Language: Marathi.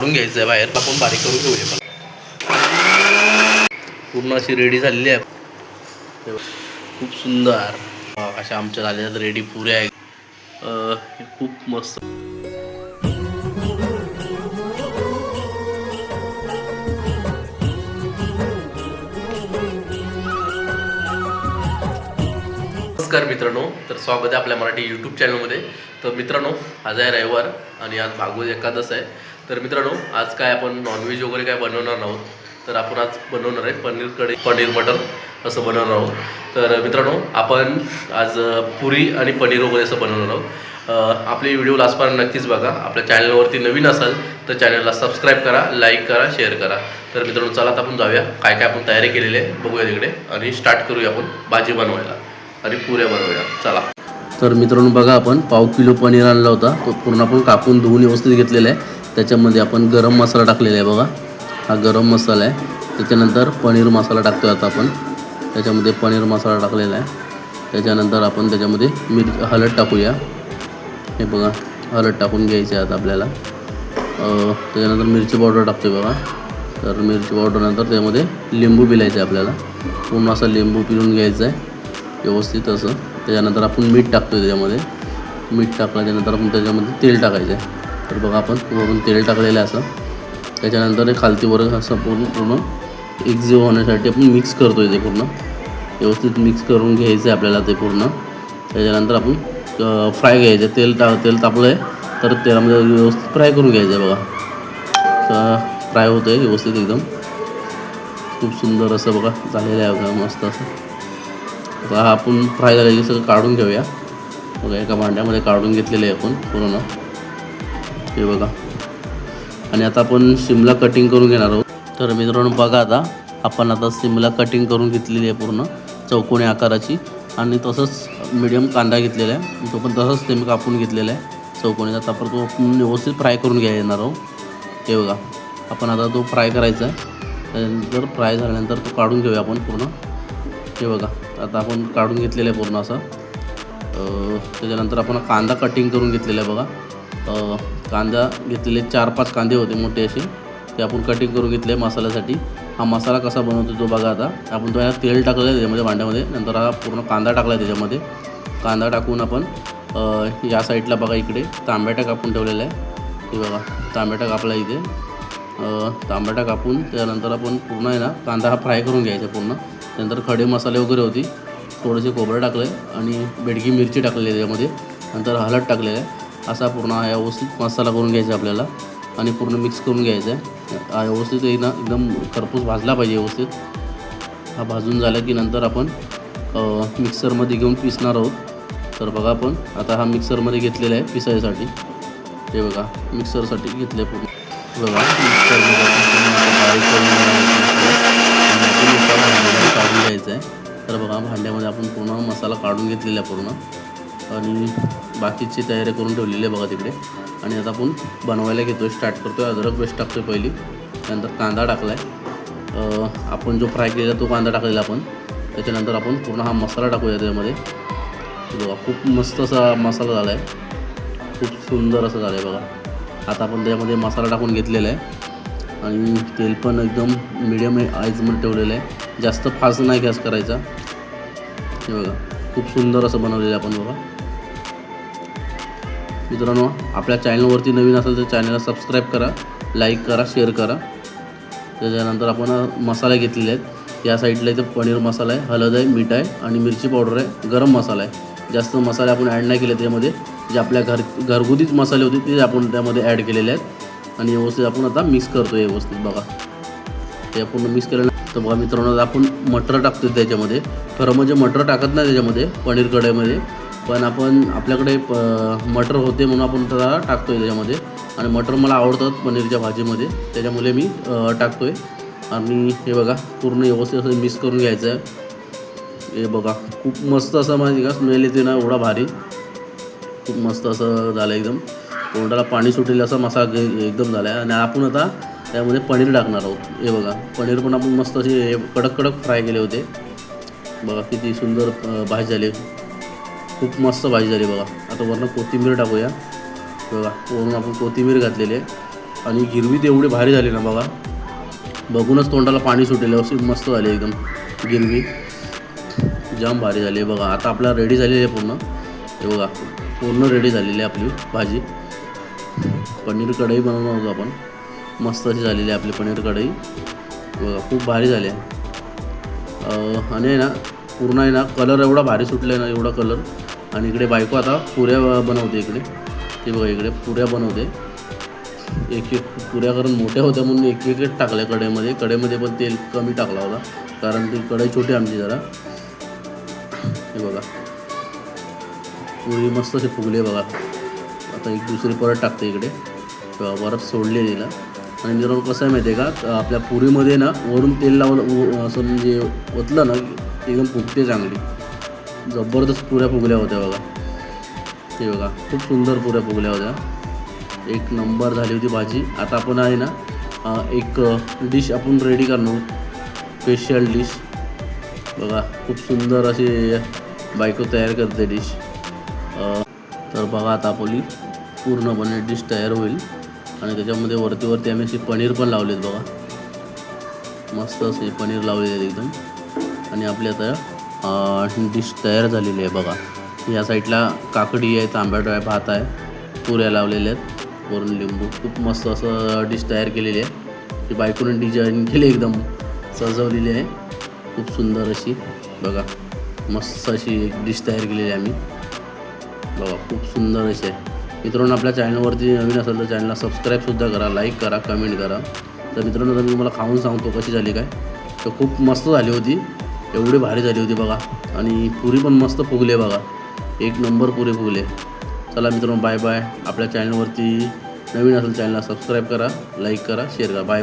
काढून घ्यायचं आहे बाहेर आपण बारीक करून घेऊया. पण पूर्ण अशी रेडी झालेली आहे. खूप सुंदर. अशा आमच्या झालेल्या रेडी पुऱ्या आहे खूप मस्त. नमस्कार मित्रांनो तर स्वागत आहे आपल्या मराठी यूट्यूब चॅनलमध्ये तर मित्रांनो आज आहे रविवार आणि आज भागवत एकादश आहे. तर मित्रांनो आज काय आपण नॉनव्हेज वगैरे काय बनवणार आहोत? तर आपण आज बनवणार आहे पनीर कढी पनीर मटर असं बनवणार आहोत. तर मित्रांनो आपण आज पुरी आणि पनीर वगैरे असं बनवणार आहोत. आपले व्हिडिओ लास्टपर्यंत नक्कीच बघा. आपल्या चॅनलवरती नवीन असाल तर चॅनलला सबस्क्राईब करा लाईक करा शेअर करा. तर मित्रांनो चला तर आपण जाऊया. काय काय आपण तयारी केलेली आहे बघूया तिकडे. आणि स्टार्ट करूया आपण भाजी बनवायला. आणि पुऱ्या बनवूया. चला. तर मित्रांनो बघा आपण पाव किलो पनीर आणला होता. तो पूर्ण आपण कापून धुवून व्यवस्थित घेतलेला आहे. त्याच्यामध्ये आपण गरम मसाला टाकलेला आहे बघा. हा गरम मसाला आहे. त्याच्यानंतर पनीर मसाला टाकतो आहे आता आपण. त्याच्यामध्ये पनीर मसाला टाकलेला आहे. त्याच्यानंतर आपण त्याच्यामध्ये मिर हळद टाकूया. हे बघा हळद टाकून घ्यायची आहे आता आपल्याला. त्याच्यानंतर मिरची पावडर टाकतो बघा. तर मिरची पावडरनंतर त्यामध्ये लिंबू पिलायचं आहे आपल्याला. पूर्ण असं लिंबू पिळून घ्यायचं आहे. व्यवस्थित असं. त्याच्यानंतर आपण मीठ टाकतो आहे त्याच्यामध्ये. मीठ टाकल्याच्यानंतर आपण त्याच्यामध्ये तेल टाकायचं आहे. तर बघा आपण वरून तेल टाकलेलं असं. त्याच्यानंतर हे खालती वर असं पूर्ण पूर्ण एकजीव होण्यासाठी आपण मिक्स करतो आहे ते पूर्ण. व्यवस्थित मिक्स करून घ्यायचं आहे आपल्याला ते पूर्ण. त्याच्यानंतर आपण फ्राय घ्यायचं आहे. तेल टा तेल तापलं आहे तर तेलामध्ये व्यवस्थित फ्राय करून घ्यायचं आहे बघा. फ्राय होतं आहे व्यवस्थित एकदम. खूप सुंदर असं बघा झालेलं आहे बघा मस्त असं. आता हा आपण फ्राय झालं सगळं काढून घेऊया. बघा एका भांड्यामध्ये काढून घेतलेलं आहे आपण पूर्ण. हे बघा. आणि आता आपण शिमला कटिंग करून घेणार आहोत. तर मित्रांनो बघा आता आपण आता शिमला कटिंग करून घेतलेली आहे पूर्ण चौकोनी आकाराची. आणि तसंच मीडियम कांदा घेतलेला आहे. तो पण तसंच ते मी कापून घेतलेला आहे. चौकोनी आता आपण तो आपण व्यवस्थित फ्राय करून घ्या येणार आहोत. हे बघा आपण आता तो फ्राय करायचा आहे. त्यानंतर फ्राय झाल्यानंतर तो काढून घेऊया आपण पूर्ण. हे बघा आता आपण काढून घेतलेलं आहे पूर्ण असं. त्याच्यानंतर आपण कांदा कटिंग करून घेतलेला आहे बघा. कांदा घेतलेले चार पाच कांदे होते मोठे असे. ते आपण कटिंग करून घेतले मसाल्यासाठी. हा मसाला कसा बनवतो तो बघा आता. आपण तो ह्याला तेल टाकलं आहे त्याच्यामध्ये भांड्यामध्ये. नंतर हा पूर्ण कांदा टाकला आहे त्याच्यामध्ये. कांदा टाकून आपण या साईडला बघा इकडे तांब्याटा कापून ठेवलेला आहे. हे बघा तांब्याटा कापला इथे. तांब्याटा कापून त्यानंतर आपण पूर्ण आहे ना कांदा हा फ्राय करून घ्यायचा पूर्ण. त्यानंतर खडे मसाले वगैरे होती. थोडेसे खोबरं टाकलं आहे आणि बेडगी मिरची टाकलेली आहे त्याच्यामध्ये नंतर हळद टाकलेलं आहे. असा पूर्ण हा व्यवस्थित मसाला करून घ्यायचा आपल्याला आणि पूर्ण मिक्स करून घ्यायचा आहे. हा व्यवस्थित ना एकदम खरपूस भाजला पाहिजे व्यवस्थित. हा भाजून झाला की नंतर आपण मिक्सरमध्ये घेऊन पिसणार आहोत. तर बघा आपण आता हा मिक्सरमध्ये घेतलेला आहे पिसायसाठी. हे बघा मिक्सरसाठी घेतलं आहे पूर्ण. बघा मिक्सरमध्ये बारीक करून काढून घ्यायचं आहे. तर बघा भांड्यामध्ये आपण पूर्ण मसाला काढून घेतलेला आहे पूर्ण. आणि बाकीची तयारी करून ठेवलेली आहे बघा तिकडे. आणि आता आपण बनवायला घेतो आहे स्टार्ट करतो आहे अद्रक पेस्ट टाकतो आहे पहिली. त्यानंतर कांदा टाकला आहे आपण जो फ्राय केलेला तो कांदा टाकलेला आपण. त्याच्यानंतर आपण पूर्ण हा मसाला टाकूया त्याच्यामध्ये. बघा खूप मस्त असा मसाला झाला आहे खूप सुंदर असं झालं आहे बघा. आता आपण त्यामध्ये मसाला टाकून घेतलेला आहे. आणि तेल पण एकदम मिडियम आईजमध्ये ठेवलेलं आहे. जास्त फास्ट नाही गॅस करायचा. हे बघा खूप सुंदर असं बनवलेलं आहे आपण बघा. मित्रांनो आपल्या चॅनलवरती नवीन असेल तर चॅनलला सबस्क्राईब करा लाईक करा शेअर करा. त्याच्यानंतर आपण मसाले घेतलेले आहेत. या साईडला इथं पनीर मसाला आहे हळद आहे मीठ आहे आणि मिरची पावडर आहे गरम मसाला आहे. जास्त मसाले आपण ॲड नाही केले त्यामध्ये. जे आपल्या घर घरगुतीच मसाले होते ते आपण त्यामध्ये ॲड केलेले आहेत. आणि व्यवस्थित आपण आता मिक्स करतो आहे व्यवस्थित बघा. ते आपण मिक्स केलं तर बघा मित्रांनो आपण मटर टाकतो त्याच्यामध्ये. खरं म्हणजे मटर टाकत नाही त्याच्यामध्ये पनीर कढईमध्ये. पण आपण आपल्याकडे प मटर होते म्हणून आपण त्याला टाकतो आहे त्याच्यामध्ये. आणि मटर मला आवडतात पनीरच्या भाजीमध्ये. त्याच्यामुळे मी टाकतो आहे आणि हे बघा पूर्ण व्यवस्थित असं मिक्स करून घ्यायचं आहे हे बघा खूप मस्त असं माहिती का स्मेल येते ना एवढा भारी. खूप मस्त असं झालं एकदम. तोंडाला पाणी सुटेल असा मसाला गे- एकदम झाला आहे आणि आपण आता त्यामध्ये पनीर टाकणार आहोत. हे बघा पनीर पण आपण मस्त असे कडक कडक फ्राय केले होते. बघा किती सुंदर भाजी झाली. खूप मस्त भाजी झाली बघा. आता वरनं कोथिंबीर टाकूया. बघा वरून आपण कोथिंबीर घातलेली आहे. आणि गिरवी तेवढी भारी झाली ना बघा. बघूनच तोंडाला पाणी सुटेलं अशी मस्त झाली एकदम गिरवी. जाम भारी झाली आहे बघा. आता आपला रेडी झालेली आहे पूर्ण. हे बघा पूर्ण रेडी झालेली आहे आपली भाजी. पनीर कढई बनवणार होतो आपण. मस्त अशी झालेली आहे आपली पनीर कढई. बघा खूप भारी झाली आहे. आणि आहे ना पूर्ण आहे ना कलर एवढा भारी सुटला आहे ना एवढा कलर आणि इकडे बायको आता पुऱ्या बनवते इकडे. ते बघा इकडे पुऱ्या बनवते. एक एक पुऱ्या कारण मोठ्या होत्या म्हणून एक एक टाकल्या कढईमध्ये. कढईमध्ये पण तेल कमी टाकला होता. कारण ती कढई छोटी आमची जरा. हे बघा. पुरी मस्त असे फुगले बघा. आता एक दुसरी परत टाकते इकडे. परत सोडले तिला. आणि मित्रांनो कसं आहे माहिती आहे का? आपल्या पुरीमध्ये ना वरून तेल लावलं असं म्हणजे ओतलं ना एकदम फुगते चांगली. जबरदस्त पुऱ्या फुगल्या होत्या बघा. ते बघा खूप सुंदर पुऱ्या फुगल्या होत्या. एक नंबर झाली होती भाजी. आता आपण आहे ना एक डिश आपण रेडी करणार. स्पेशल डिश बघा खूप सुंदर अशी बायको तयार करते डिश तर बघा आता आपली पूर्णपणे डिश तयार होईल. आणि त्याच्यामध्ये वरती वरती आम्ही अशी पनीर पण लावलेत बघा. मस्त असे पनीर लावलेले आहेत एकदम. आणि आपली आता डिश तयार झालेली आहे बघा. या साईडला काकडी आहे तांबट आहे भात आहे पुऱ्या लावलेल्या आहेत वरून लिंबू. खूप मस्त असं डिश तयार केलेली आहे. ती बायकोने डिझाईन केली एकदम सजवलेली आहे. खूप सुंदर अशी. बघा मस्त अशी एक डिश तयार केलेली आहे आम्ही. बघा खूप सुंदर अशी आहे. मित्रांनो आपल्या चॅनलवरती नवीन असेल तर चॅनलला सबस्क्राईबसुद्धा करा लाईक करा कमेंट करा. तर मित्रांनो तर मी तुम्हाला खाऊन सांगतो कशी झाली काय. तर खूप मस्त झाली होती. एवढी भारी झाली होती बघा. आणि पुरी पण मस्त फुगले बघा. एक नंबर पुरी फुगले. चला मित्रांनो बाय बाय आपल्या चॅनलवरती नवीन असेल चॅनलला सबस्क्राईब करा लाईक करा शेअर करा. Bye bye